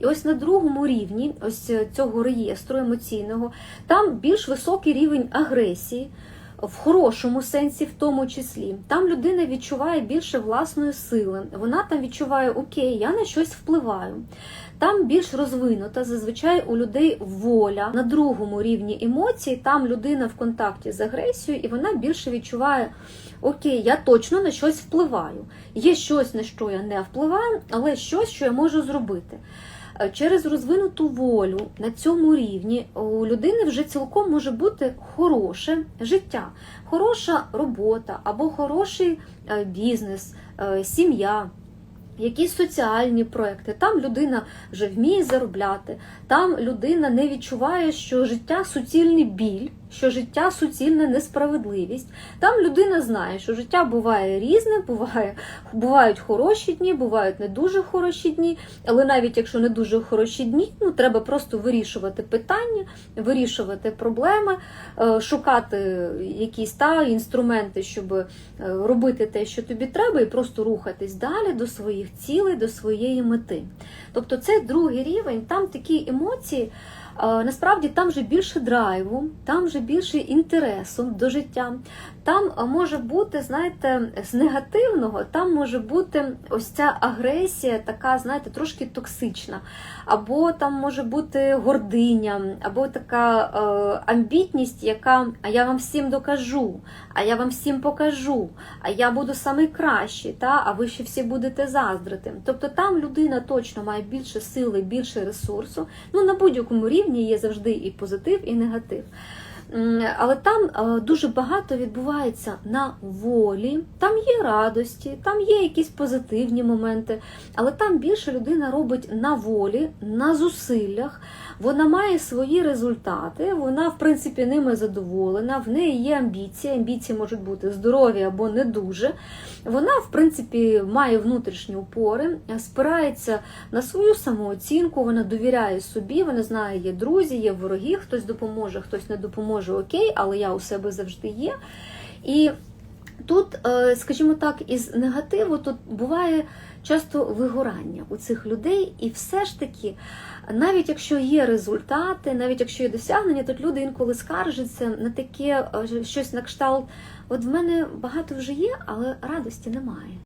І ось на другому рівні, ось цього реєстру емоційного, там більш високий рівень агресії, в хорошому сенсі, в тому числі. Там людина відчуває більше власної сили. Вона там відчуває, окей, я на щось впливаю. Там більш розвинута зазвичай у людей воля на другому рівні емоцій. Там людина в контакті з агресією, і вона більше відчуває, окей, я точно на щось впливаю. Є щось, на що я не впливаю, але щось, що я можу зробити. Е, Через розвинуту волю на цьому рівні у людини вже цілком може бути хороше життя, хороша робота або хороший е, бізнес, е, сім'я. Якісь соціальні проекти, там людина вже вміє заробляти, там людина не відчуває, що життя суцільний біль, що життя суцільна несправедливість. Там людина знає, що життя буває різне, буває, бувають хороші дні, бувають не дуже хороші дні. Але навіть якщо не дуже хороші дні, ну треба просто вирішувати питання, вирішувати проблеми, е, шукати якісь та інструменти, щоб е, робити те, що тобі треба, і просто рухатись далі до своїх цілей, до своєї мети. Тобто, це другий рівень, там такі емоції. Е, Насправді там вже більше драйву, там вже більше інтересу до життя. Там е, може бути, знаєте, з негативного, там може бути ось ця агресія, така, знаєте, трошки токсична, або там може бути гординя, або така е, амбітність, яка а я вам всім докажу, а я вам всім покажу, а я буду найкращий, та, а ви ще всі будете заздрити. Тобто там людина точно має більше сили, більше ресурсу. Ну, на будь-якому рівні є завжди і позитив, і негатив. Але там е, дуже багато відбувається на волі, там є радості, там є якісь позитивні моменти, але там більше людина робить на волі, на зусиллях. Вона має свої результати, вона, в принципі, ними задоволена, в неї є амбіції, амбіції можуть бути здорові або не дуже. Вона, в принципі, має внутрішні опори, спирається на свою самооцінку, вона довіряє собі, вона знає, є друзі, є вороги, хтось допоможе, хтось не допоможе, окей, але я у себе завжди є. І тут, е, скажімо так, із негативу тут буває часто вигорання у цих людей, і все ж таки, навіть якщо є результати, навіть якщо є досягнення, тут люди інколи скаржаться на таке е, щось на кшталт. От в мене багато вже є, але радості немає.